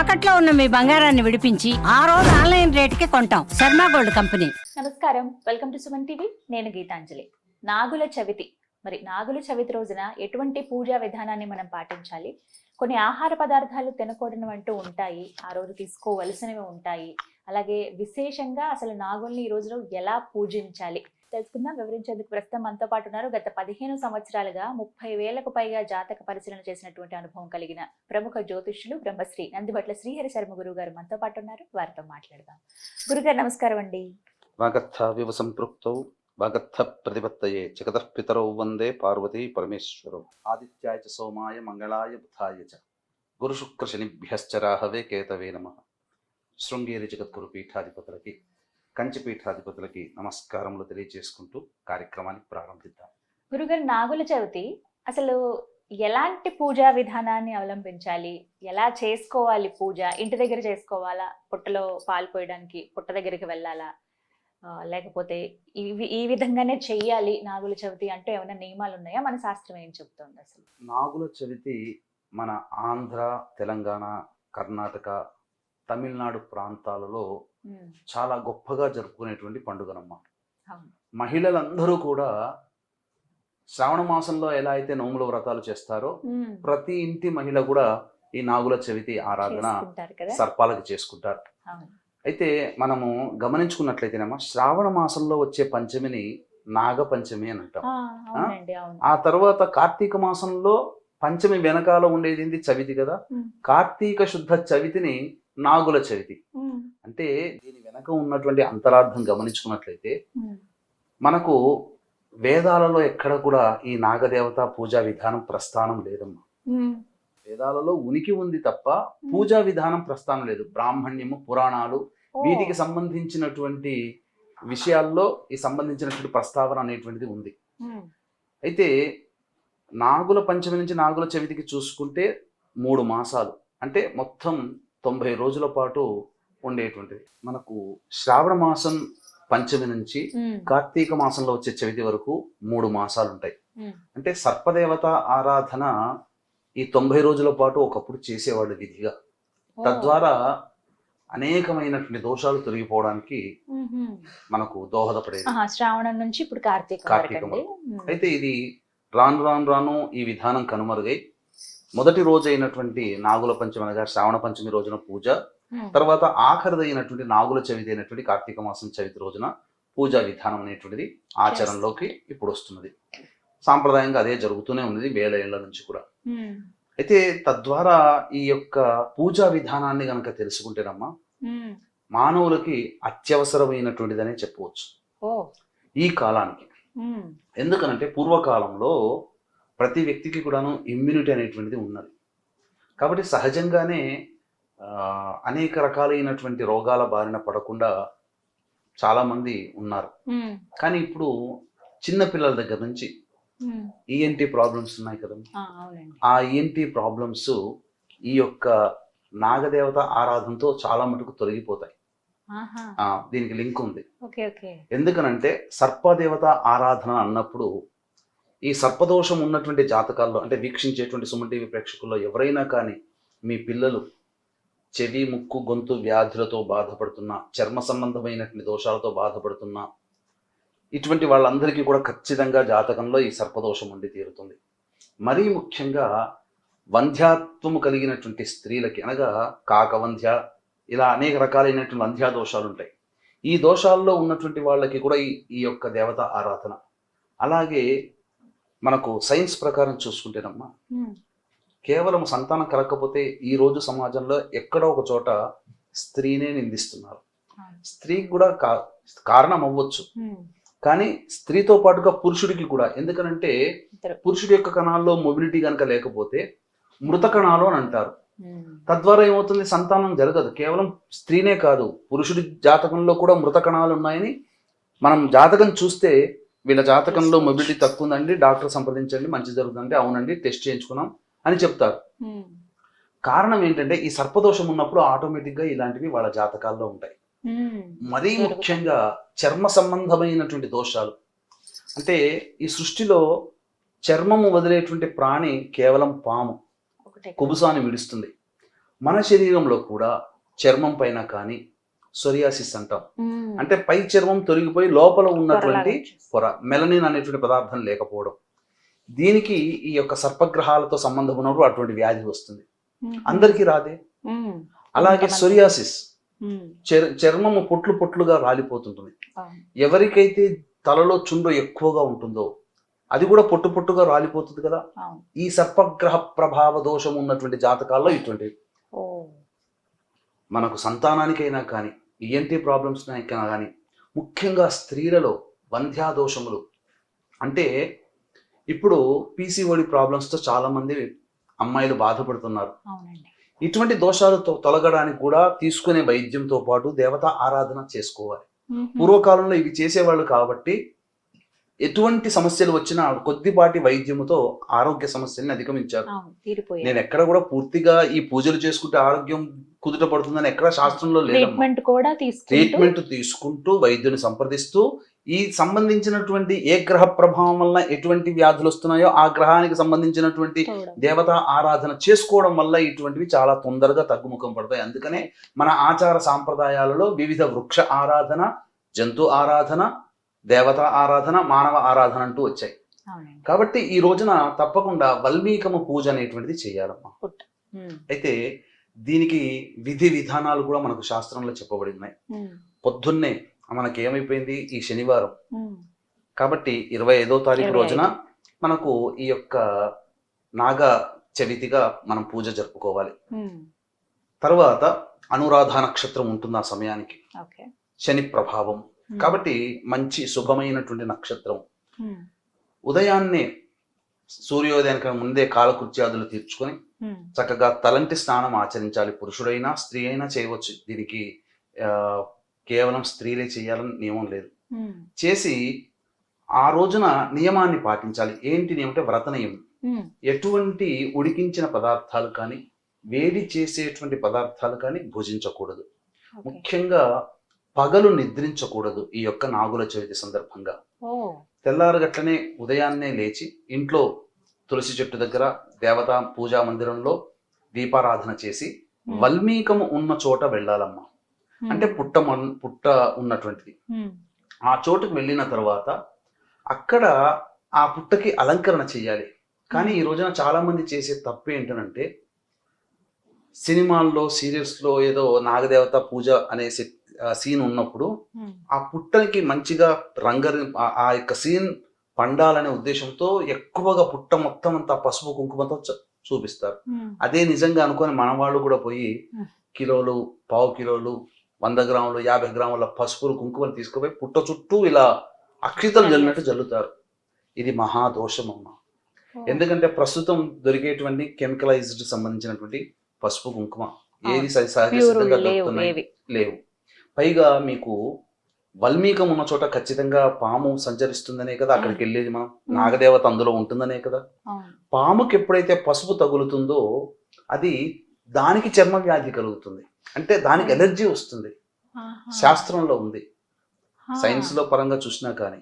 తాకట్లో ఉన్న మీ బంగారాన్ని విడిపించి ఆ రోజు ఆన్లైన్ రేటుకి కొంటాం. Sharma gold company. నమస్కారం. Welcome to Suman TV. నేను గీతాంజలి. నాగుల చవితి. మరి నాగుల చవితి రోజున ఎటువంటి పూజా విధానాన్ని మనం పాటించాలి? కొన్ని ఆహార పదార్థాలు తినకూడని అంటూ ఉంటాయి. ఆ రోజు తీసుకోవలసినవి ఉంటాయి. అలాగే విశేషంగా అసలు నాగుల్ని ఈ రోజులో ఎలా పూజించాలి? తెలుసుకుందాం. వివరించేందుకు ప్రస్తుతం మనతో పాటు ఉన్నారు. గత పదిహేను సంవత్సరాలుగా ముప్పై వేలకు పైగా జాతక పరిశీలన చేసినటువంటి అనుభవం కలిగిన ప్రముఖ జ్యోతిష్యులు బ్రహ్మశ్రీ నందిబట్ల శ్రీహరి శర్మ గురువు గారు మనతో పాటు ఉన్నారు. వారితో మాట్లాడదాం. గురుగారు నమస్కారం అండి. వాగర్థావివ సంపృక్తౌ ప్రతిపత్తయే జగతః పితరౌ వందే పార్వతీ పరమేశ్వరౌ. ఆదిత్యాయ చ సోమాయ మంగళాయ బుధాయ చ. గురుశుక్రశనిభ్యశ్చ రాహవే కేతవే నమ. శృంగేరి జగద్గురు పీఠాధిపతులకి కంచి పీఠాధిపతులకి నమస్కారములు తెలియజేసుకుంటూ కార్యక్రమాన్ని ప్రారంభిద్దాం. గురుగారు నాగుల చవితి అసలు ఎలాంటి పూజా విధానాన్ని అవలంబించాలి? ఎలా చేసుకోవాలి పూజ? ఇంటి దగ్గర చేసుకోవాలా? పుట్టలో పాలు పోయడానికి పుట్ట దగ్గరికి వెళ్ళాలా? లేకపోతే ఈ వి- ఈ విధంగానే చెయ్యాలి నాగుల చవితి అంటే ఏమైనా నియమాలు ఉన్నాయా? మన శాస్త్రం ఏం చెప్తుంది అసలు? నాగుల చవితి మన ఆంధ్ర తెలంగాణ కర్ణాటక తమిళనాడు ప్రాంతాలలో చాలా గొప్పగా జరుపుకునేటువంటి పండుగనమ్మ. మహిళలందరూ కూడా శ్రావణ మాసంలో ఎలా అయితే నోముల వ్రతాలు చేస్తారో ప్రతి ఇంటి మహిళ కూడా ఈ నాగుల చవితి ఆరాధన సర్పాలకి చేసుకుంటారు. అయితే మనము గమనించుకున్నట్లయితేనేమో శ్రావణ మాసంలో వచ్చే పంచమిని నాగ పంచమి అని అంటాం. ఆ, తర్వాత కార్తీక మాసంలో పంచమి వెనకాల ఉండేది చవితి కదా. కార్తీక శుద్ధ చవితిని నాగుల చవితి. అంటే దీని వెనక ఉన్నటువంటి అంతరార్థం గమనించుకున్నట్లయితే మనకు వేదాలలో ఎక్కడ కూడా ఈ నాగదేవత పూజా విధానం ప్రస్థానం లేదమ్మా. వేదాలలో ఉనికి ఉంది తప్ప పూజా విధానం ప్రస్థానం లేదు. బ్రాహ్మణ్యము పురాణాలు వీటికి సంబంధించినటువంటి విషయాల్లో ఈ సంబంధించినటువంటి ప్రస్తావన అనేటువంటిది ఉంది. అయితే నాగుల పంచమి నుంచి నాగుల చవితికి చూసుకుంటే మూడు మాసాలు. అంటే మొత్తం తొంభై రోజుల పాటు ఉండేటువంటిది. మనకు శ్రావణ మాసం పంచమి నుంచి కార్తీక మాసంలో వచ్చే చవితి వరకు మూడు మాసాలు ఉంటాయి అంటే సర్పదేవత ఆరాధన ఈ తొంభై రోజుల పాటు ఒకప్పుడు చేసేవాళ్ళు విధిగా. తద్వారా అనేకమైనటువంటి దోషాలు తొలగిపోవడానికి. మనకు దోహదపడేది. శ్రావణం నుంచి ఇప్పుడు కార్తీక కార్తీకం అయితే ఇది రాను రాను రాను ఈ విధానం కనుమరుగై మొదటి రోజు అయినటువంటి నాగుల పంచమి అనగా శ్రావణ పంచమి రోజున పూజ తర్వాత ఆఖరిదైనటువంటి నాగుల చవితి అయినటువంటి కార్తీక మాసం చవితి రోజున పూజా విధానం అనేటువంటిది ఆచరణలోకి ఇప్పుడు వస్తున్నది సాంప్రదాయంగా అదే జరుగుతూనే ఉన్నది వేల ఏళ్ళ నుంచి కూడా. ఉమ్, అయితే తద్వారా ఈ యొక్క పూజా విధానాన్ని గనక తెలుసుకుంటేనమ్మా ఉమ్, మానవులకి అత్యవసరమైనటువంటిదనే చెప్పవచ్చు. ఈ కాలానికి. ఎందుకనంటే పూర్వకాలంలో ప్రతి వ్యక్తికి కూడాను ఇమ్యూనిటీ అనేటువంటిది ఉన్నది. కాబట్టి సహజంగానే అనేక రకాలైనటువంటి రోగాల బారిన పడకుండా చాలామంది ఉన్నారు. ఉమ్, కానీ ఇప్పుడు చిన్న పిల్లల దగ్గర నుంచి ఈఎన్టీ ప్రాబ్లమ్స్ ఉన్నాయి కదా ఆ, ఈఎన్టీ ప్రాబ్లమ్స్ ఈ యొక్క నాగదేవత ఆరాధనతో చాలా మటుకు తొలగిపోతాయి. దీనికి లింక్ ఉంది. ఎందుకనంటే సర్పదేవత ఆరాధన అన్నప్పుడు ఈ సర్పదోషం ఉన్నటువంటి జాతకాల్లో అంటే వీక్షించేటువంటి సుమన్ టీవీ ప్రేక్షకుల్లో ఎవరైనా కానీ మీ పిల్లలు చెవి ముక్కు గొంతు వ్యాధులతో బాధపడుతున్న చర్మ సంబంధమైనటువంటి దోషాలతో బాధపడుతున్న ఇటువంటి వాళ్ళందరికీ కూడా ఖచ్చితంగా జాతకంలో ఈ సర్పదోషం ఉండి తీరుతుంది. మరీ ముఖ్యంగా వంధ్యాత్వము కలిగినటువంటి స్త్రీలకి అనగా కాకవంధ్య ఇలా అనేక రకాలైనటువంటి వంధ్యా దోషాలు ఉంటాయి. ఈ దోషాల్లో ఉన్నటువంటి వాళ్ళకి కూడా ఈ ఈ యొక్క దేవత ఆరాధన. అలాగే మనకు సైన్స్ ప్రకారం చూసుకుంటేనమ్మా కేవలం సంతానం కలగకపోతే ఈ రోజు సమాజంలో ఎక్కడో ఒక చోట స్త్రీనే నిందిస్తున్నారు. స్త్రీకి కూడా కారణం అవ్వచ్చు. కానీ స్త్రీతో పాటుగా పురుషుడికి కూడా. ఎందుకనంటే. పురుషుడి యొక్క కణాల్లో మొబిలిటీ కనుక లేకపోతే మృత కణాలు అని అంటారు. తద్వారా ఏమవుతుంది? సంతానం జరగదు. కేవలం స్త్రీనే కాదు పురుషుడి జాతకంలో కూడా మృత కణాలు ఉన్నాయని మనం జాతకం చూస్తే వీళ్ళ జాతకంలో మొబిలిటీ తక్కువ ఉందండి డాక్టర్ సంప్రదించండి మంచి జరుగుతుందంటే అవునండి టెస్ట్ చేయించుకున్నాం. అని చెప్తారు. కారణం ఏంటంటే ఈ సర్పదోషం ఉన్నప్పుడు ఆటోమేటిక్గా ఇలాంటివి వాళ్ళ జాతకాల్లో ఉంటాయి. మరీ. ముఖ్యంగా చర్మ సంబంధమైనటువంటి దోషాలు. అంటే ఈ సృష్టిలో చర్మము వదిలేటువంటి ప్రాణి కేవలం పాము. కుబుసాన్ని విడుస్తుంది. మన శరీరంలో కూడా చర్మం పైన కానీ సొరియాసిస్ అంటాం. అంటే పై చర్మం తొలగిపోయి లోపల ఉన్నటువంటి. పొర మెలనిన్ అనేటువంటి పదార్థం లేకపోవడం. దీనికి ఈ యొక్క సర్పగ్రహాలతో సంబంధం ఉన్నప్పుడు అటువంటి వ్యాధి వస్తుంది. అందరికీ రాదే. అలాగే సొరియాసిస్ మ్మ్. చర్- చర్మము పొట్లు పొట్లుగా రాలిపోతుంటుంది. ఎవరికైతే తలలో చుండ్రు ఎక్కువగా ఉంటుందో అది కూడా పొట్టు పొట్టుగా రాలిపోతుంది కదా. ఈ సర్పగ్రహ ప్రభావ దోషం ఉన్నటువంటి జాతకాల్లో ఇటువంటి మనకు సంతానానికైనా కానీ ఈఎన్టీ ప్రాబ్లమ్స్ కానీ ముఖ్యంగా స్త్రీలలో వంధ్యా దోషములు అంటే ఇప్పుడు పీసీఓడి ప్రాబ్లమ్స్తో చాలామంది అమ్మాయిలు బాధపడుతున్నారు. ఇటువంటి దోషాలు తొలగడానికి కూడా తీసుకునే వైద్యంతో పాటు దేవత ఆరాధన చేసుకోవాలి. పూర్వకాలంలో ఇవి చేసేవాళ్ళు కాబట్టి ఎటువంటి సమస్యలు వచ్చినా కొద్దిపాటి వైద్యముతో ఆరోగ్య సమస్యల్ని అధిగమించారు. నేను ఎక్కడ కూడా పూర్తిగా ఈ పూజలు చేసుకుంటే ఆరోగ్యం కుదుట పడుతుందని ఎక్కడ శాస్త్రంలో లేదమ్మా. ట్రీట్మెంట్ కూడా తీసుకుంటూ ట్రీట్మెంట్ తీసుకుంటూ వైద్యుని సంప్రదిస్తూ ఈ సంబంధించినటువంటి ఏ గ్రహ ప్రభావం వల్ల ఎటువంటి వ్యాధులు వస్తున్నాయో ఆ గ్రహానికి సంబంధించినటువంటి. దేవతా ఆరాధన చేసుకోవడం వల్ల ఇటువంటివి చాలా తొందరగా తగ్గుముఖం పడతాయి. అందుకనే మన ఆచార సాంప్రదాయాలలో వివిధ వృక్ష ఆరాధన జంతు ఆరాధన దేవతా ఆరాధన మానవ ఆరాధన అంటూ వచ్చాయి. కాబట్టి ఈ రోజున తప్పకుండా వల్మీకము పూజ అనేటువంటిది చేయాలమ్మా. మ్మ్. అయితే దీనికి విధి విధానాలు కూడా మనకు శాస్త్రంలో చెప్పబడి ఉన్నాయి మ్మ్. పొద్దున్నే మనకి ఏమైపోయింది ఈ శనివారం. కాబట్టి ఇరవై ఐదో తారీఖు రోజున మనకు ఈ యొక్క నాగ చవితిగా మనం పూజ జరుపుకోవాలి. తర్వాత అనురాధ నక్షత్రం ఉంటుంది ఆ సమయానికి శని ప్రభావం. కాబట్టి మంచి శుభమైనటువంటి నక్షత్రం. ఉదయాన్నే సూర్యోదయానికి ముందే కాలకృత్యాదులు తీర్చుకొని. చక్కగా తలంటి స్నానం ఆచరించాలి పురుషుడైనా స్త్రీ అయినా చేయవచ్చు దీనికి కేవలం స్త్రీలే చేయాలని నియమం లేదు. చేసి ఆ రోజున నియమాన్ని పాటించాలి ఏంటి నియమం అంటే వ్రత నియమం. ఎటువంటి ఉడికించిన పదార్థాలు కానీ వేడి చేసేటువంటి పదార్థాలు కానీ భుజించకూడదు. ముఖ్యంగా పగలు నిద్రించకూడదు ఈ యొక్క నాగుల చవితి సందర్భంగా తెల్లారగట్లనే ఉదయాన్నే లేచి ఇంట్లో తులసి చెట్టు దగ్గర దేవతా పూజా మందిరంలో దీపారాధన చేసి మ్మ్. వల్మీకము ఉన్న చోట వెళ్ళాలమ్మా మ్మ్. అంటే పుట్ట పుట్ట ఉన్నటువంటిది మ్మ్. ఆ చోటుకు వెళ్ళిన తర్వాత అక్కడ ఆ పుట్టకి అలంకరణ చేయాలి కానీ ఈ రోజున చాలా మంది చేసే తప్పు ఏంటనంటే సినిమాల్లో సీరియల్స్లో ఏదో నాగదేవత పూజ అనే సీన్ ఉన్నప్పుడు. ఆ పుట్టకి మంచిగా రంగరి ఆ- యొక్క సీన్ పండాలనే ఉద్దేశంతో ఎక్కువగా పుట్ట మొత్తం అంతా పసుపు కుంకుమతో చూపిస్తారు. అదే నిజంగా అనుకొని మన వాళ్ళు కూడా పోయి. కిలోలు పావు కిలోలు వంద గ్రాములు యాభై గ్రాముల పసుపులు కుంకుమలు తీసుకుపోయి పుట్ట చుట్టూ ఇలా అక్షితలు జల్లినట్టు జల్లుతారు ఇది మహాదోషం అమ్మ. ఎందుకంటే ప్రస్తుతం దొరికేటువంటి కెమికలైజ్డ్ సంబంధించినటువంటి పసుపు కుంకుమ ఏది సహ- సహజ లేవు పైగా మీకు వల్మీకం ఉన్న చోట ఖచ్చితంగా పాము సంచరిస్తుందనే కదా అక్కడికి వెళ్ళేది మనం. నాగదేవత అందులో ఉంటుందనే కదా. పాముకి ఎప్పుడైతే పసుపు తగులుతుందో అది దానికి చర్మ వ్యాధి కలుగుతుంది. అంటే దానికి ఎలర్జీ వస్తుంది. శాస్త్రంలో ఉంది. ఆ. సైన్స్లో పరంగా చూసినా కానీ.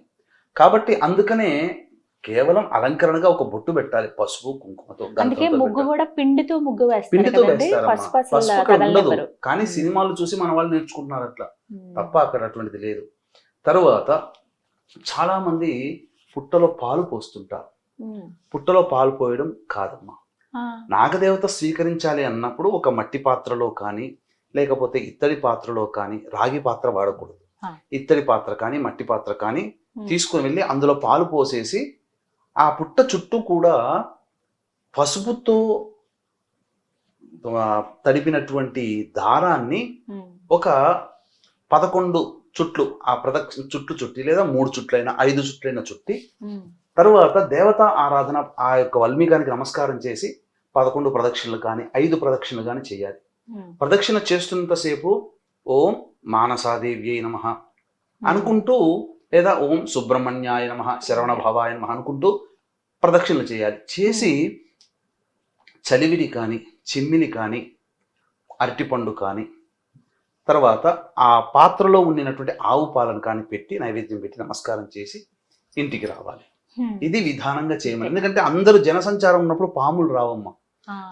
కాబట్టి అందుకనే కేవలం అలంకరణగా ఒక బొట్టు పెట్టాలి పసుపు కుంకుమతో అందుకే గంధంతో ముగ్గు పెట్టాలి. కూడా పిండితో ముగ్గు ఉండదు. కానీ. సినిమాలు చూసి మన వాళ్ళు నేర్చుకుంటున్నారు అట్లా. తప్ప అక్కడ అటువంటిది లేదు తరువాత చాలా మంది పుట్టలో పాలు పోస్తుంటారు. పుట్టలో పాలు పోయడం కాదమ్మా. నాగదేవత స్వీకరించాలి అన్నప్పుడు ఒక మట్టి పాత్రలో కానీ లేకపోతే ఇత్తడి పాత్రలో కానీ రాగి పాత్ర వాడకూడదు. ఇత్తడి పాత్ర కానీ మట్టి పాత్ర కానీ. తీసుకుని వెళ్ళి అందులో పాలు పోసేసి ఆ పుట్ట చుట్టూ కూడా పసుపుతో తడిపినటువంటి దారాన్ని. ఒక పదకొండు చుట్లు ఆ ప్రదక్షిణ చుట్లు చుట్టి లేదా మూడు చుట్లైనా ఐదు చుట్లైనా చుట్టి. తరువాత దేవతా ఆరాధన ఆ యొక్క వల్మీకానికి నమస్కారం చేసి పదకొండు ప్రదక్షిణలు కానీ ఐదు ప్రదక్షిణలు కానీ చేయాలి. ప్రదక్షిణ చేస్తున్నంతసేపు ఓం మానసాదేవ్యై నమ అనుకుంటూ లేదా ఓం సుబ్రహ్మణ్యాయ నమ శరవణ భవాయ నమ అనుకుంటూ ప్రదక్షిణలు చేయాలి. చేసి చలివిడి కానీ చిమ్మిలి కానీ అరటిపండు కానీ తర్వాత ఆ పాత్రలో ఉండినటువంటి ఆవు పాలను కానీ పెట్టి నైవేద్యం పెట్టి నమస్కారం చేసి ఇంటికి రావాలి. ఇది విధానంగా చేయమని. ఎందుకంటే అందరూ జనసంచారం ఉన్నప్పుడు పాములు రావమ్మా.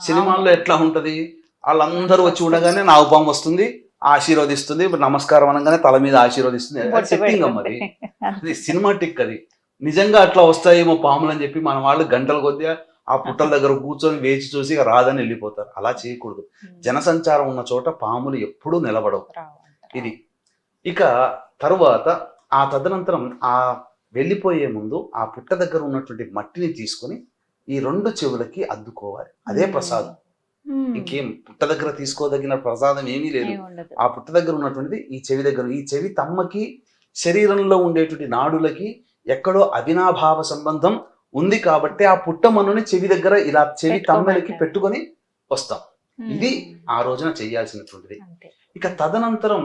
సినిమాల్లో ఎట్లా ఉంటది? వాళ్ళందరూ వచ్చి ఉండగానే నాగుపాము వస్తుంది ఆశీర్వదిస్తుంది నమస్కారం అనగానే తల మీద ఆశీర్వదిస్తుంది. సెట్టింగ్ సినిమాటిక్ అది. నిజంగా అట్లా వస్తాయేమో పాములు అని చెప్పి మన వాళ్ళు గంటల కొద్దిగా ఆ పుట్టల దగ్గర కూర్చొని వేచి చూసి రాదని వెళ్ళిపోతారు. అలా చేయకూడదు. జనసంచారం ఉన్న చోట పాములు ఎప్పుడూ నిలబడవు. ఇది. ఇక తరువాత ఆ తదనంతరం ఆ వెళ్ళిపోయే ముందు ఆ పుట్ట దగ్గర ఉన్నటువంటి మట్టిని తీసుకొని ఈ రెండు చెవులకి అద్దుకోవాలి. అదే ప్రసాదం. ఇంకేం పుట్ట దగ్గర తీసుకోదగిన ప్రసాదం ఏమీ లేదు. ఆ పుట్ట దగ్గర ఉన్నటువంటిది ఈ చెవి దగ్గర ఈ చెవి తమ్మకి శరీరంలో ఉండేటువంటి నాడులకి ఎక్కడో అవినాభావ సంబంధం ఉంది కాబట్టి ఆ పుట్టమన్నుని చెవి దగ్గర ఇలా చెవి తమ్మెలకి. పెట్టుకొని వస్తాం. ఇది ఆ రోజున చేయాల్సినటువంటిది ఇక తదనంతరం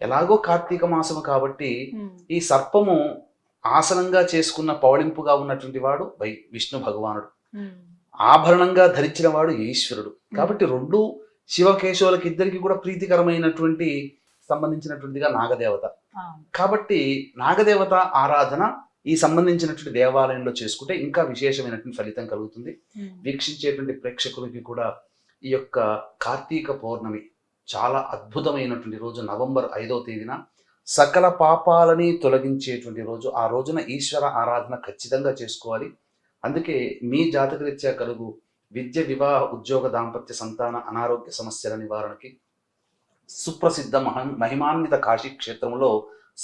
ఎలాగో కార్తీక మాసము కాబట్టి. ఈ సర్పము ఆసనంగా చేసుకున్న పౌళింపుగా ఉన్నటువంటి వాడు వై విష్ణు భగవానుడు. ఆభరణంగా ధరించిన వాడు ఈశ్వరుడు కాబట్టి రెండు శివకేశవులకి ఇద్దరికి కూడా ప్రీతికరమైనటువంటి సంబంధించినటువంటిదిగా నాగదేవత. కాబట్టి నాగదేవత ఆరాధన ఈ సంబంధించినటువంటి దేవాలయంలో చేసుకుంటే ఇంకా విశేషమైనటువంటి ఫలితం కలుగుతుంది. మ్మ్. వీక్షించేటువంటి ప్రేక్షకులకి కూడా ఈ యొక్క కార్తీక పౌర్ణమి చాలా అద్భుతమైనటువంటి రోజు నవంబర్ ఐదవ తేదీన సకల పాపాలని తొలగించేటువంటి రోజు. ఆ రోజున ఈశ్వర ఆరాధన ఖచ్చితంగా చేసుకోవాలి. అందుకే మీ జాతకరీత్యా కలుగు విద్య వివాహ ఉద్యోగ దాంపత్య సంతాన అనారోగ్య సమస్యల నివారణకి సుప్రసిద్ధ మహ మహిమాన్విత కాశీ క్షేత్రంలో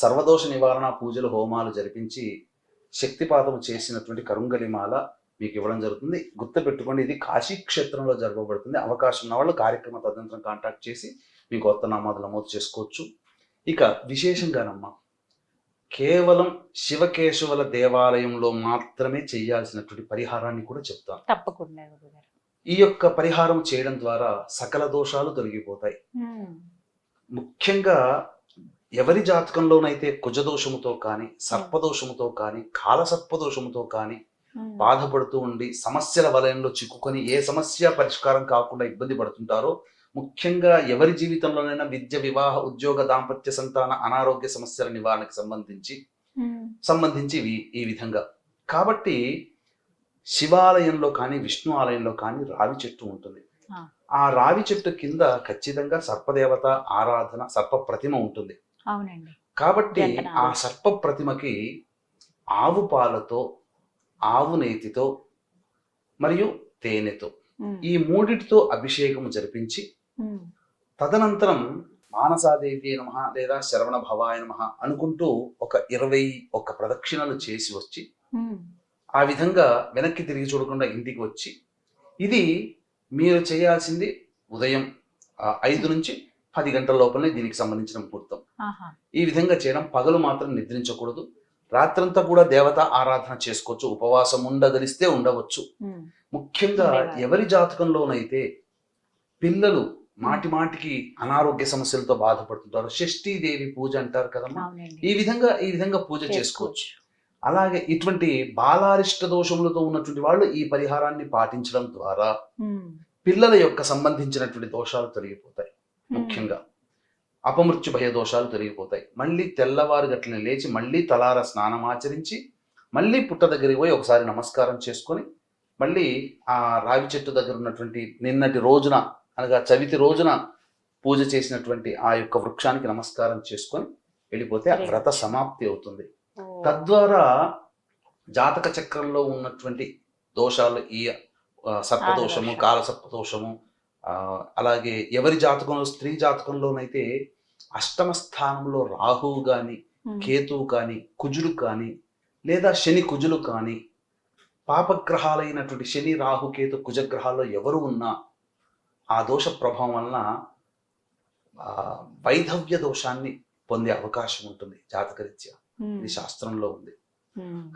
సర్వదోష నివారణ పూజలు హోమాలు జరిపించి శక్తిపాతము చేసినటువంటి కరుంగలిమాల మీకు ఇవ్వడం జరుగుతుంది. గుర్తుపెట్టుకోండి ఇది కాశీ క్షేత్రంలో జరగబడుతుంది. అవకాశం ఉన్న వాళ్ళు కార్యక్రమ తదనంతరం కాంటాక్ట్ చేసి మీ కొత్త నామాలు నమోదు చేసుకోవచ్చు. ఇక విశేషంగానమ్మా కేవలం శివకేశవుల దేవాలయంలో మాత్రమే చేయాల్సినటువంటి పరిహారాన్ని కూడా చెప్తాను. తప్పకుండా ఈ యొక్క పరిహారం చేయడం ద్వారా సకల దోషాలు తొలగిపోతాయి. ముఖ్యంగా ఎవరి జాతకంలోనైతే కుజదోషముతో కానీ సర్పదోషముతో కానీ కాలసర్పదోషముతో కానీ మ్మ్. బాధపడుతూ ఉండి సమస్యల వలయంలో చిక్కుకొని ఏ సమస్య పరిష్కారం కాకుండా ఇబ్బంది పడుతుంటారో ముఖ్యంగా ఎవరి జీవితంలోనైనా విద్య వివాహ ఉద్యోగ దాంపత్య సంతాన అనారోగ్య సమస్యల నివారణకు సంబంధించి మ్మ్. సంబంధించి ఈ విధంగా కాబట్టి శివాలయంలో కానీ విష్ణు ఆలయంలో కానీ రావి చెట్టు ఉంటుంది ఆ. ఆ రావి చెట్టు కింద ఖచ్చితంగా సర్పదేవత ఆరాధన సర్ప ప్రతిమ ఉంటుంది అవునండి కాబట్టి. ఆ సర్ప ప్రతిమకి ఆవు పాలతో ఆవు నేతితో మరియు తేనెతో. ఈ మూడిటితో అభిషేకము జరిపించి. తదనంతరం మానసాదేవి నమ లేదా శరవణ భవాయ నమ అనుకుంటూ ఒక ఇరవై ఒక్క ప్రదక్షిణలు చేసి వచ్చి. ఆ విధంగా వెనక్కి తిరిగి చూడకుండా ఇంటికి వచ్చి ఇది మీరు చేయాల్సింది ఉదయం ఐదు నుంచి పది గంటల లోపలనే దీనికి సంబంధించిన ముహూర్తం. ఈ విధంగా చేయడం పగలు మాత్రం నిద్రించకూడదు. రాత్రంతా కూడా దేవత ఆరాధన చేసుకోవచ్చు. ఉపవాసం ఉండగలిస్తే ఉండవచ్చు. ముఖ్యంగా. ఎవరి జాతకంలోనైతే పిల్లలు మాటి మాటికి అనారోగ్య సమస్యలతో బాధపడుతుంటారు. షష్ఠీదేవి పూజ అంటారు కదమ్మా. ఈ విధంగా ఈ విధంగా పూజ చేసుకోవచ్చు. అలాగే ఇటువంటి బాలారిష్ట దోషములతో ఉన్నటువంటి వాళ్ళు ఈ పరిహారాన్ని పాటించడం ద్వారా. పిల్లల యొక్క సంబంధించినటువంటి దోషాలు తొలగిపోతాయి. ముఖ్యంగా. అపమృత్యు భయ దోషాలు తొలగిపోతాయి. మళ్ళీ తెల్లవారు గట్లని లేచి మళ్ళీ తలార స్నానం ఆచరించి మళ్ళీ పుట్ట దగ్గరికి పోయి ఒకసారి నమస్కారం చేసుకొని మళ్ళీ ఆ రావి చెట్టు దగ్గర ఉన్నటువంటి నిన్నటి రోజున అనగా చవితి రోజున పూజ చేసినటువంటి ఆ యొక్క వృక్షానికి నమస్కారం చేసుకొని వెళ్ళిపోతే ఆ వ్రత సమాప్తి అవుతుంది. తద్వారా జాతక చక్రంలో ఉన్నటువంటి దోషాలు ఈ సర్పదోషము ఆడదోషం. అలాగే ఎవరి జాతకంలో స్త్రీ జాతకంలోనైతే అష్టమ స్థానంలో రాహువు కానీ. కేతువు కానీ కుజులు కానీ లేదా శని కుజులు కానీ పాపగ్రహాలైనటువంటి శని రాహు కేతు కుజగ్రహాల్లో ఎవరు ఉన్నా ఆ దోష ప్రభావం వలన వైధవ్య దోషాన్ని పొందే అవకాశం ఉంటుంది జాతకరీత్యా. ఇది శాస్త్రంలో ఉంది.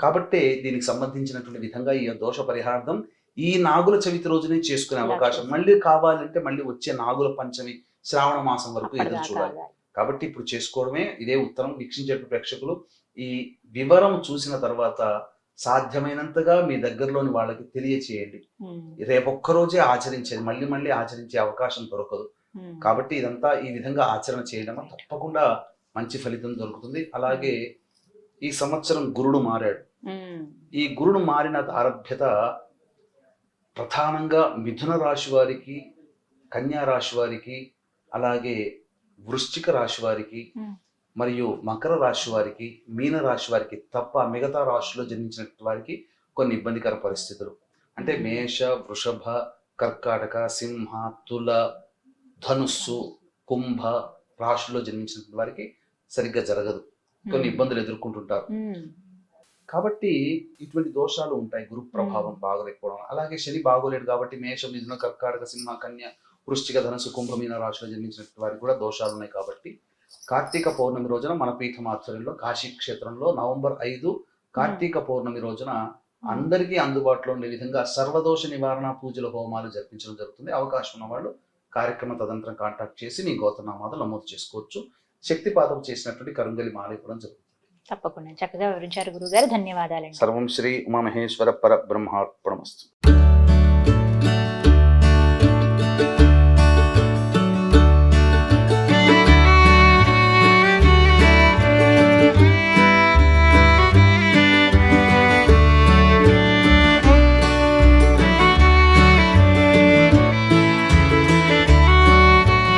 కాబట్టి దీనికి సంబంధించినటువంటి విధంగా ఈ దోష పరిహార్థం ఈ నాగుల చవితి రోజునే చేసుకునే అవకాశం. మళ్ళీ కావాలంటే మళ్ళీ వచ్చే నాగుల పంచమి శ్రావణ మాసం వరకు ఎదురు చూడాలి. కాబట్టి ఇప్పుడు చేసుకోవడమే ఇదే ఉత్తరం వీక్షించే ప్రేక్షకులు ఈ వివరం చూసిన తర్వాత సాధ్యమైనంతగా మీ దగ్గరలోని వాళ్ళకి తెలియచేయండి. రేపొక్క రోజే ఆచరించేది మళ్ళీ మళ్ళీ ఆచరించే అవకాశం దొరకదు. కాబట్టి ఇదంతా ఈ విధంగా ఆచరణ చేయడం తప్పకుండా మంచి ఫలితం దొరుకుతుంది అలాగే ఈ సంవత్సరం గురుడు మారాడు. ఈ గురుడు మారిన ఆరభ్యత ప్రధానంగా మిథున రాశి వారికి కన్యా రాశి వారికి అలాగే వృశ్చిక రాశి వారికి. మరియు మకర రాశి వారికి మీన రాశి వారికి తప్ప మిగతా రాశిలో జన్మించిన వారికి కొన్ని ఇబ్బందికర పరిస్థితులు. అంటే. మేష వృషభ కర్కాటక సింహ తుల ధనుస్సు కుంభ రాశిలో జన్మించిన వారికి సరిగ్గా జరగదు. కొన్ని ఇబ్బందులు ఎదుర్కొంటుంటారు. కాబట్టి ఇటువంటి దోషాలు ఉంటాయి. గురు ప్రభావం బాగలేకపోవడం. అలాగే శని బాగోలేడు కాబట్టి మేషం మిథున కర్కాటక సింహ కన్య వృశ్చిక ధనుసు కుంభమీన రాశిలో జన్మించిన వారికి కూడా దోషాలు ఉన్నాయి కాబట్టి కార్తీక పౌర్ణమి రోజున మన పీఠం ఆధ్వర్యంలో కాశీ క్షేత్రంలో నవంబర్ ఐదు కార్తీక పౌర్ణమి రోజున అందరికీ అందుబాటులో ఉండే విధంగా సర్వదోష నివారణ పూజల హోమాలు జరిపించడం జరుగుతుంది. అవకాశం ఉన్న వాళ్ళు కార్యక్రమ తదంతరం కాంటాక్ట్ చేసి నీ గోతనామాలు నమోదు చేసుకోవచ్చు. శక్తిపాతం చేసినటువంటి కరుంగలి మాల ఇవ్వడం జరుగుతుంది. తప్పకుండా. చక్కగా వివరించారు గురుగారు. ధన్యవాదాలు సర్వం శ్రీ ఉమామహేశ్వర పర బ్రహ్మార్పణమస్తు